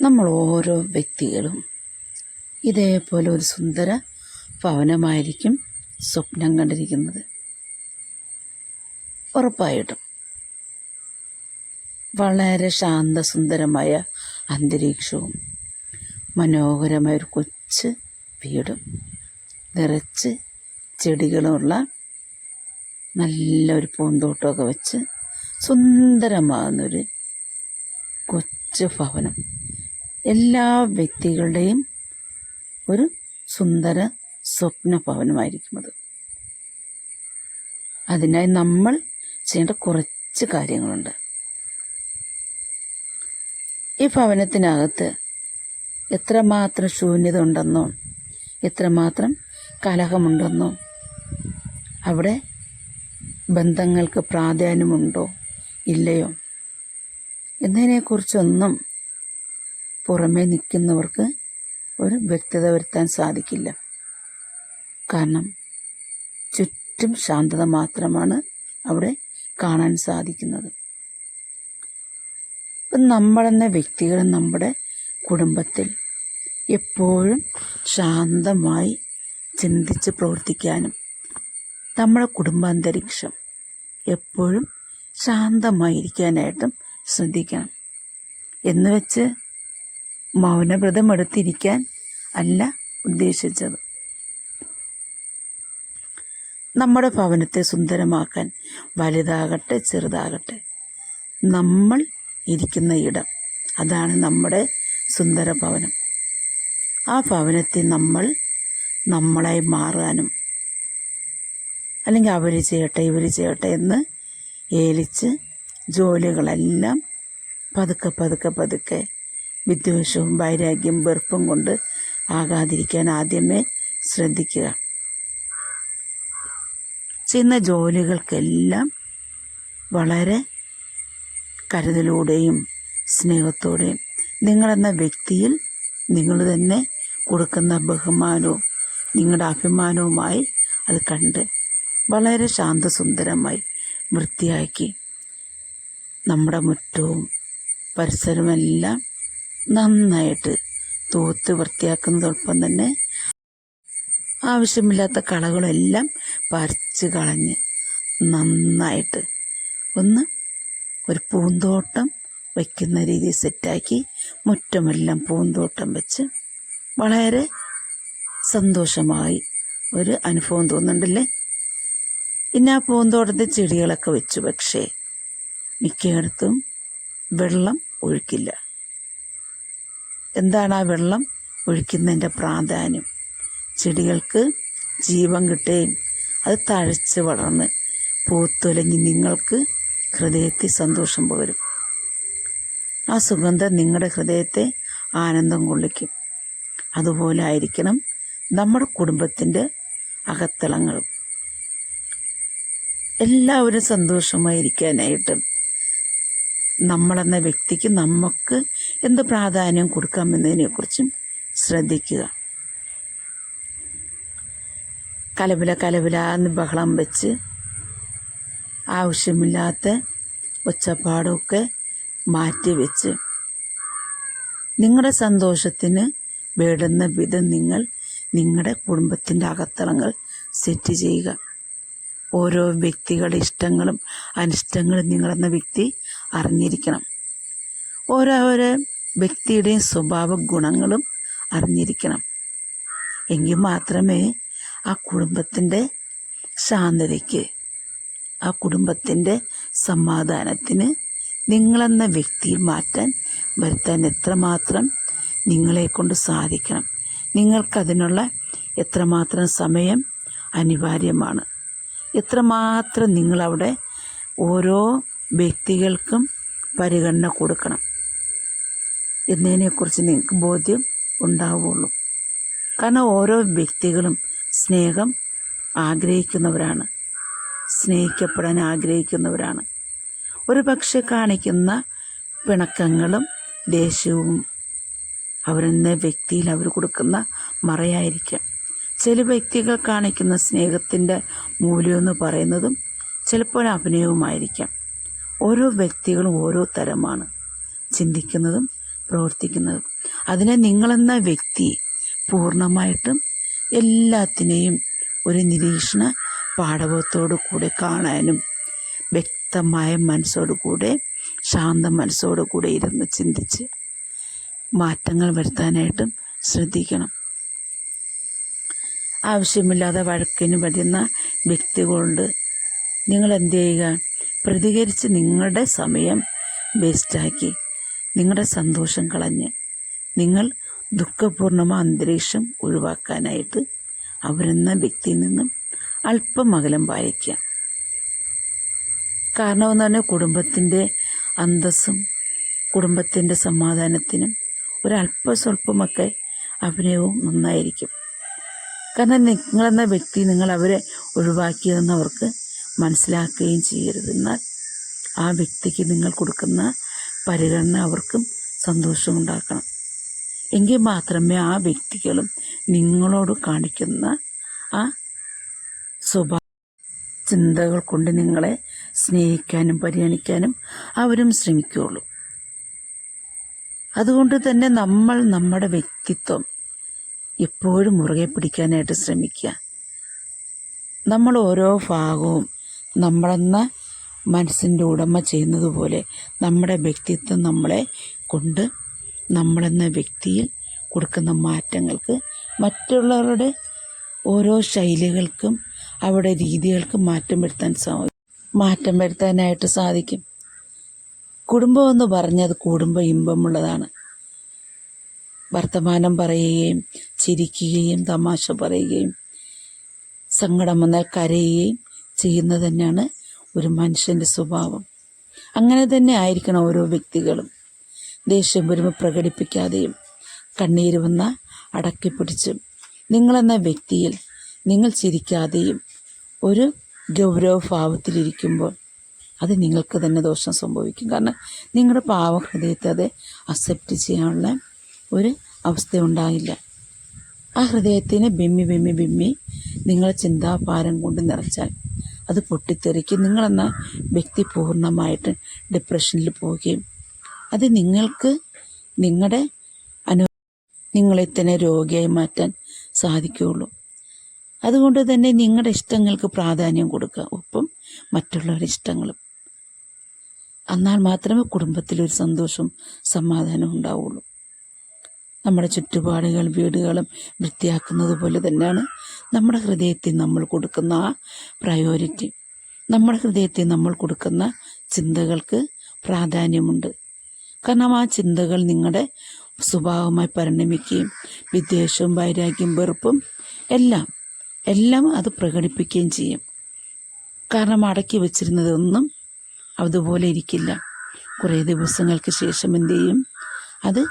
നമ്മൾ ഓരോ വ്യക്തികളും ഇതേപോലെ ഒരു സുന്ദര ഭവനമായിരിക്കും സ്വപ്നം കണ്ടിരിക്കുന്നത്. ഉറപ്പായിട്ടും. വളരെ ശാന്തസുന്ദരമായ അന്തരീക്ഷവും മനോഹരമായ ഒരു കൊച്ച് വീടും നിറച്ച് ചെടികളുമുള്ള നല്ലൊരു പൂന്തോട്ടമൊക്കെ വെച്ച് സുന്ദരമാകുന്നൊരു കൊച്ചു ഭവനം. എല്ലാ വ്യക്തികളുടെയും ഒരു സുന്ദര സ്വപ്ന ഭവനമായിരിക്കും അത് അതിനായി നമ്മൾ ചെയ്യേണ്ട കുറച്ച് കാര്യങ്ങളുണ്ട്. ഈ ഭവനത്തിനകത്ത് എത്രമാത്രം ശൂന്യത ഉണ്ടെന്നോ എത്രമാത്രം കലഹമുണ്ടെന്നോ അവിടെ ബന്ധങ്ങൾക്ക് പ്രാധാന്യമുണ്ടോ ഇല്ലയോ എന്നതിനെക്കുറിച്ചൊന്നും പുറമേ നിൽക്കുന്നവർക്ക് ഒരു വ്യക്തത വരുത്താൻ സാധിക്കില്ല. കാരണം ചുറ്റും ശാന്തത മാത്രമാണ് അവിടെ കാണാൻ സാധിക്കുന്നത്. നമ്മളെന്ന വ്യക്തികൾ നമ്മുടെ കുടുംബത്തിൽ എപ്പോഴും ശാന്തമായി ചിന്തിച്ച് പ്രവർത്തിക്കാനും നമ്മുടെ കുടുംബാന്തരീക്ഷം എപ്പോഴും ശാന്തമായിരിക്കാനായിട്ടും ശ്രദ്ധിക്കണം. എന്ന് വെച്ച് മൗനവ്രതം എടുത്തിരിക്കാൻ അല്ല ഉദ്ദേശിച്ചത്. നമ്മുടെ ഭവനത്തെ സുന്ദരമാക്കാൻ വലുതാകട്ടെ ചെറുതാകട്ടെ നമ്മൾ ഇരിക്കുന്ന ഇടം അതാണ് നമ്മുടെ സുന്ദര ഭവനം. ആ ഭവനത്തെ നമ്മൾ നമ്മളായി മാറാനും അല്ലെങ്കിൽ അവർ ചെയ്യട്ടെ ഇവർ ചെയ്യട്ടെ എന്ന് ഏലിച്ച് ജോലികളെല്ലാം പതുക്കെ പതുക്കെ പതുക്കെ വിദ്വേഷവും വൈരാഗ്യം വെറുപ്പും കൊണ്ട് ആകാതിരിക്കാൻ ആദ്യമേ ശ്രദ്ധിക്കുക. ചെയ്യുന്ന ജോലികൾക്കെല്ലാം വളരെ കരുതലോടെയും സ്നേഹത്തോടെയും നിങ്ങളെന്ന വ്യക്തിയിൽ നിങ്ങൾ തന്നെ കൊടുക്കുന്ന ബഹുമാനവും നിങ്ങളുടെ അഭിമാനവുമായി അത് കണ്ട് വളരെ ശാന്തസുന്ദരമായി വൃത്തിയാക്കി നമ്മുടെ മുറ്റവും പരിസരമെല്ലാം നന്നായിട്ട് തൂത്ത് വൃത്തിയാക്കുന്നതോടൊപ്പം തന്നെ ആവശ്യമില്ലാത്ത കളകളെല്ലാം പറിച്ച് കളഞ്ഞ് നന്നായിട്ട് ഒന്ന് ഒരു പൂന്തോട്ടം വയ്ക്കുന്ന രീതി സെറ്റാക്കി മുറ്റമെല്ലാം പൂന്തോട്ടം വെച്ച് വളരെ സന്തോഷമായി ഒരു അനുഭവം തോന്നുന്നുണ്ടല്ലേ? പിന്നെ ആ പൂന്തോട്ടത്തിൽ ചെടികളൊക്കെ വെച്ചു പക്ഷേ മിക്കയിടത്തും വെള്ളം ഒഴുക്കില്ല. എന്താണ് ആ വെള്ളം? ഒഴിക്കുന്നതിന്റെ പ്രാധാന്യം. ചെടികൾക്ക് ജീവൻ കിട്ടുകയും അത് തഴച്ച് വളർന്ന് പൂത്തൊലങ്ങി നിങ്ങൾക്ക് ഹൃദയത്തിൽ സന്തോഷം പകരും. ആ സുഗന്ധം നിങ്ങളുടെ ഹൃദയത്തെ ആനന്ദം കൊള്ളിക്കും. അതുപോലെ ആയിരിക്കണം നമ്മുടെ കുടുംബത്തിന്റെ അകത്തളങ്ങളും. എല്ലാവരും സന്തോഷമായിരിക്കാനായിട്ടും നമ്മളെന്ന വ്യക്തിക്ക് നമുക്ക് എന്ത് പ്രാധാന്യം കൊടുക്കാമെന്നതിനെക്കുറിച്ചും ശ്രദ്ധിക്കുക. കലപില എന്ന് ബഹളം വെച്ച് ആവശ്യമില്ലാത്ത ഒച്ചപ്പാടൊക്കെ മാറ്റി വെച്ച് നിങ്ങളുടെ സന്തോഷത്തിന് വേണ്ടുന്ന വിധം നിങ്ങൾ നിങ്ങളുടെ കുടുംബത്തിന്റെ അകത്തളങ്ങൾ സെറ്റ് ചെയ്യുക. ഓരോ വ്യക്തികളുടെ ഇഷ്ടങ്ങളും അനിഷ്ടങ്ങളും നിങ്ങളെന്ന വ്യക്തി അറിഞ്ഞിരിക്കണം. ഓരോരോ വ്യക്തിയുടെയും സ്വഭാവ ഗുണങ്ങളും അറിഞ്ഞിരിക്കണം. എങ്കിൽ മാത്രമേ ആ കുടുംബത്തിന്റെ ശാന്തതയ്ക്ക് ആ കുടുംബത്തിന്റെ സമാധാനത്തിന് നിങ്ങളെന്ന വ്യക്തിയിൽ മാറ്റാൻ വരുത്താൻ എത്രമാത്രം നിങ്ങളെ കൊണ്ട് സാധിക്കണം. നിങ്ങൾക്കതിനുള്ള എത്രമാത്രം സമയം അനിവാര്യമാണ്. എത്രമാത്രം നിങ്ങളവിടെ ഓരോ വ്യക്തികൾക്കും പരിഗണന കൊടുക്കണം. എന്നതിനെക്കുറിച്ച് നിങ്ങൾക്ക് ബോധ്യം ഉണ്ടാവുള്ളൂ. കാരണം ഓരോ വ്യക്തികളും സ്നേഹം ആഗ്രഹിക്കുന്നവരാണ്. സ്നേഹിക്കപ്പെടാൻ ആഗ്രഹിക്കുന്നവരാണ്. ഒരു പക്ഷെ കാണിക്കുന്ന പിണക്കങ്ങളും ദേഷ്യവും അവരെന്ന വ്യക്തിയിൽ അവർ കൊടുക്കുന്ന മറയായിരിക്കാം. ചില വ്യക്തികൾ കാണിക്കുന്ന സ്നേഹത്തിന്റെ മൂല്യമെന്ന് പറയുന്നതും ചിലപ്പോൾ അഭിനയവുമായിരിക്കാം. ഓരോ വ്യക്തികളും ഓരോ തരമാണ്. ചിന്തിക്കുന്നതും പ്രവർത്തിക്കുന്നത്. അതിനെ നിങ്ങളെന്ന വ്യക്തി പൂർണമായിട്ടും എല്ലാത്തിനെയും ഒരു നിരീക്ഷണ പാഠവത്തോടു കൂടെ കാണാനും വ്യക്തമായ മനസ്സോടു കൂടെ ശാന്ത മനസ്സോടു കൂടെ ഇരുന്ന് ചിന്തിച്ച് മാറ്റങ്ങൾ വരുത്താനായിട്ടും ശ്രദ്ധിക്കണം. ആവശ്യമില്ലാതെ വഴക്കിന് വരുന്ന വ്യക്തികളുണ്ട് നിങ്ങൾ എന്ത് ചെയ്യുക? പ്രതികരിച്ച് നിങ്ങളുടെ സമയം വേസ്റ്റാക്കി നിങ്ങളുടെ സന്തോഷം കളഞ്ഞ് നിങ്ങൾ ദുഃഖപൂർണമായ അന്തരീക്ഷം ഒഴിവാക്കാനായിട്ട് അവരെന്ന വ്യക്തിയിൽ നിന്നും അല്പം അകലം പാലിക്കുക. കാരണം എന്ന് പറഞ്ഞാൽ കുടുംബത്തിന്റെ അന്തസ്സും കുടുംബത്തിന്റെ സമാധാനത്തിനും ഒരല്പ സ്വല്പമൊക്കെ അഭിനയവും നന്നായിരിക്കും. കാരണം നിങ്ങളെന്ന വ്യക്തി നിങ്ങൾ അവരെ ഒഴിവാക്കിയതെന്ന് അവർക്ക് മനസ്സിലാക്കുകയും ചെയ്യരുത് എന്നാൽ ആ വ്യക്തിക്ക് നിങ്ങൾ കൊടുക്കുന്ന പരിഗണന അവർക്കും സന്തോഷമുണ്ടാക്കണം. എങ്കിൽ മാത്രമേ ആ വ്യക്തികളും നിങ്ങളോട് കാണിക്കുന്ന ആ സ്വഭാവ ചിന്തകൾ കൊണ്ട് നിങ്ങളെ സ്നേഹിക്കാനും പരിഗണിക്കാനും അവരും ശ്രമിക്കുകയുള്ളൂ. അതുകൊണ്ട് തന്നെ നമ്മൾ നമ്മുടെ വ്യക്തിത്വം എപ്പോഴും മുറുകെ പിടിക്കാനായിട്ട് ശ്രമിക്കുക. നമ്മൾ ഓരോ ഭാഗവും നമ്മളെന്ന മനസ്സിന്റെ ഉടമ ചെയ്യുന്നത് പോലെ നമ്മുടെ വ്യക്തിത്വം നമ്മളെ കൊണ്ട് നമ്മളെന്ന വ്യക്തിയിൽ കൊടുക്കുന്ന മാറ്റങ്ങൾക്ക് മറ്റുള്ളവരുടെ ഓരോ ശൈലികൾക്കും അവരുടെ രീതികൾക്കും മാറ്റം വരുത്താൻ സാധിക്കും മാറ്റം വരുത്താനായിട്ട് സാധിക്കും. കുടുംബം എന്ന് പറഞ്ഞത് കുടുംബ ഇമ്പമുള്ളതാണ് വർത്തമാനം പറയുകയും ചിരിക്കുകയും തമാശ പറയുകയും സങ്കടം വന്നാൽ കരയുകയും ചെയ്യുന്നത് തന്നെയാണ് ഒരു മനുഷ്യന്റെ സ്വഭാവം. അങ്ങനെ തന്നെ ആയിരിക്കണം ഓരോ വ്യക്തികളും. ദേഷ്യം വരുമ്പോൾ പ്രകടിപ്പിക്കാതെയും കണ്ണീര് വന്ന അടക്കിപ്പിടിച്ചും നിങ്ങളെന്ന വ്യക്തിയിൽ നിങ്ങൾ ചിരിക്കാതെയും ഒരു ഗൗരവഭാവത്തിലിരിക്കുമ്പോൾ അത് നിങ്ങൾക്ക് തന്നെ ദോഷം സംഭവിക്കും. കാരണം നിങ്ങളുടെ പാവഹൃദയത്തെ അത് അക്സെപ്റ്റ് ചെയ്യാനുള്ള ഒരു അവസ്ഥ ഉണ്ടാകില്ല ആ ഹൃദയത്തിനെ ബിമ്മി ബിമ്മി ബിമ്മി നിങ്ങളെ ചിന്താഭാരം കൊണ്ട് നിറച്ചാൽ അത് പൊട്ടിത്തെറിക്കും. നിങ്ങളെന്ന വ്യക്തി പൂർണമായിട്ട് ഡിപ്രഷനിൽ പോവുകയും അത് നിങ്ങൾക്ക് നിങ്ങളുടെ അനു നിങ്ങളെ തന്നെ രോഗിയായി മാറ്റാൻ സാധിക്കുകയുള്ളൂ. അതുകൊണ്ട് തന്നെ നിങ്ങളുടെ ഇഷ്ടങ്ങൾക്ക് പ്രാധാന്യം കൊടുക്കുക. ഒപ്പം മറ്റുള്ളവരുടെ ഇഷ്ടങ്ങളും. എന്നാൽ മാത്രമേ കുടുംബത്തിലൊരു സന്തോഷവും സമാധാനവും ഉണ്ടാവുള്ളൂ. നമ്മുടെ ചുറ്റുപാടുകൾ വീടുകളും വൃത്തിയാക്കുന്നത് പോലെ തന്നെയാണ് നമ്മുടെ ഹൃദയത്തിൽ നമ്മൾ കൊടുക്കുന്ന ആ പ്രയോറിറ്റി നമ്മുടെ ഹൃദയത്തിൽ നമ്മൾ കൊടുക്കുന്ന ചിന്തകൾക്ക് പ്രാധാന്യമുണ്ട്. കാരണം ആ ചിന്തകൾ നിങ്ങളുടെ സ്വഭാവമായി പരിണമിക്കുകയും വിദ്വേഷവും വൈരാഗ്യം വെറുപ്പും എല്ലാം എല്ലാം അത് പ്രകടിപ്പിക്കുകയും ചെയ്യും. കാരണം അടക്കി വച്ചിരുന്നതൊന്നും അതുപോലെ ഇരിക്കില്ല. കുറേ ദിവസങ്ങൾക്ക് ശേഷം എന്ത് ചെയ്യും? അത്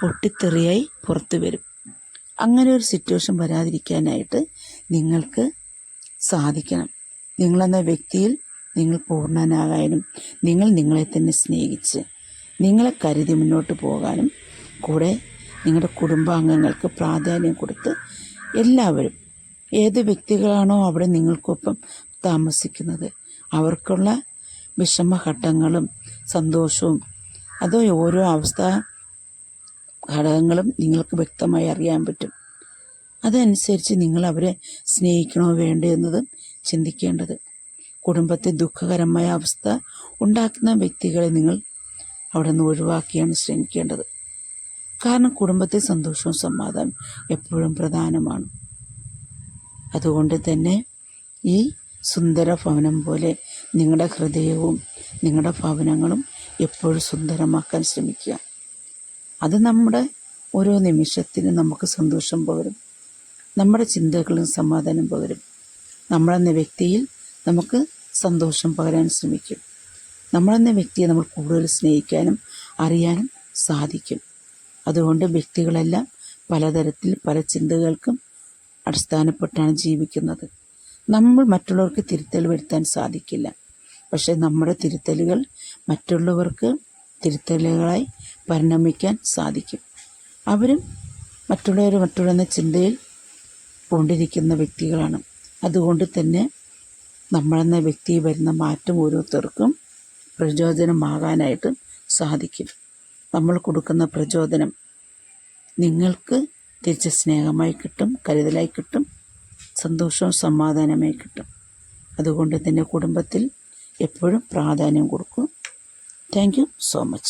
പൊട്ടിത്തെറിയായി പുറത്തു വരും അങ്ങനെ ഒരു സിറ്റുവേഷൻ വരാതിരിക്കാനായിട്ട് നിങ്ങൾക്ക് സാധിക്കണം. നിങ്ങളെന്ന വ്യക്തിയിൽ നിങ്ങൾ പൂർണനാകാനും നിങ്ങൾ നിങ്ങളെ തന്നെ സ്നേഹിച്ച് നിങ്ങളെ കരുതി മുന്നോട്ട് പോകാനും കൂടെ നിങ്ങളുടെ കുടുംബാംഗങ്ങൾക്ക് പ്രാധാന്യം കൊടുത്ത് എല്ലാവരും ഏത് വ്യക്തികളാണോ അവിടെ നിങ്ങൾക്കൊപ്പം താമസിക്കുന്നത് അവർക്കുള്ള വിഷമഘട്ടങ്ങളും സന്തോഷവും അതോ ഓരോ അവസ്ഥ ഘടകങ്ങളും നിങ്ങൾക്ക് വ്യക്തമായി അറിയാൻ പറ്റും. അതനുസരിച്ച് നിങ്ങൾ അവരെ സ്നേഹിക്കണോ വേണ്ടോ എന്നതും ചിന്തിക്കേണ്ടത്. കുടുംബത്തെ ദുഃഖകരമായ അവസ്ഥ ഉണ്ടാക്കുന്ന വ്യക്തികളെ നിങ്ങൾ അവിടെ നിന്ന് ഒഴിവാക്കിയാണ് ശ്രമിക്കേണ്ടത്. കാരണം കുടുംബത്തെ സന്തോഷവും സമാധാനം എപ്പോഴും പ്രധാനമാണ്. അതുകൊണ്ട് തന്നെ ഈ സുന്ദര ഭവനം പോലെ നിങ്ങളുടെ ഹൃദയവും നിങ്ങളുടെ ഭവനങ്ങളും എപ്പോഴും സുന്ദരമാക്കാൻ ശ്രമിക്കുക. അത് നമ്മുടെ ഓരോ നിമിഷത്തിനും നമുക്ക് സന്തോഷം പകരും. നമ്മുടെ ചിന്തകളും സമാധാനം പകരും. നമ്മളെന്ന വ്യക്തിയിൽ നമുക്ക് സന്തോഷം പകരാൻ ശ്രമിക്കും. നമ്മളെന്ന വ്യക്തിയെ നമ്മൾ കൂടുതൽ സ്നേഹിക്കാനും അറിയാനും സാധിക്കും. അതുകൊണ്ട് വ്യക്തികളെല്ലാം പലതരത്തിൽ പല ചിന്തകൾക്കും അടിസ്ഥാനപ്പെട്ടാണ് ജീവിക്കുന്നത്. നമ്മൾ മറ്റുള്ളവർക്ക് തിരുത്തൽ വരുത്താൻ സാധിക്കില്ല. പക്ഷേ നമ്മുടെ തിരുത്തലുകൾ മറ്റുള്ളവർക്ക് തിരുത്തലുകളായി പരിണമിക്കാൻ സാധിക്കും. അവരും മറ്റുള്ളവർ മറ്റുള്ള ചിന്തയിൽ കൊണ്ടിരിക്കുന്ന വ്യക്തികളാണ്. അതുകൊണ്ട് തന്നെ നമ്മളെന്ന വ്യക്തി വരുന്ന മാറ്റം ഓരോരുത്തർക്കും പ്രചോദനമാകാനായിട്ട് സാധിക്കും. നമ്മൾ കൊടുക്കുന്ന പ്രചോദനം നിങ്ങൾക്ക് തിരിച്ച് സ്നേഹമായി കിട്ടും കരുതലായി കിട്ടും സന്തോഷവും സമാധാനമായി കിട്ടും. അതുകൊണ്ട് തന്നെ കുടുംബത്തിൽ എപ്പോഴും പ്രാധാന്യം കൊടുക്കും. Thank you so much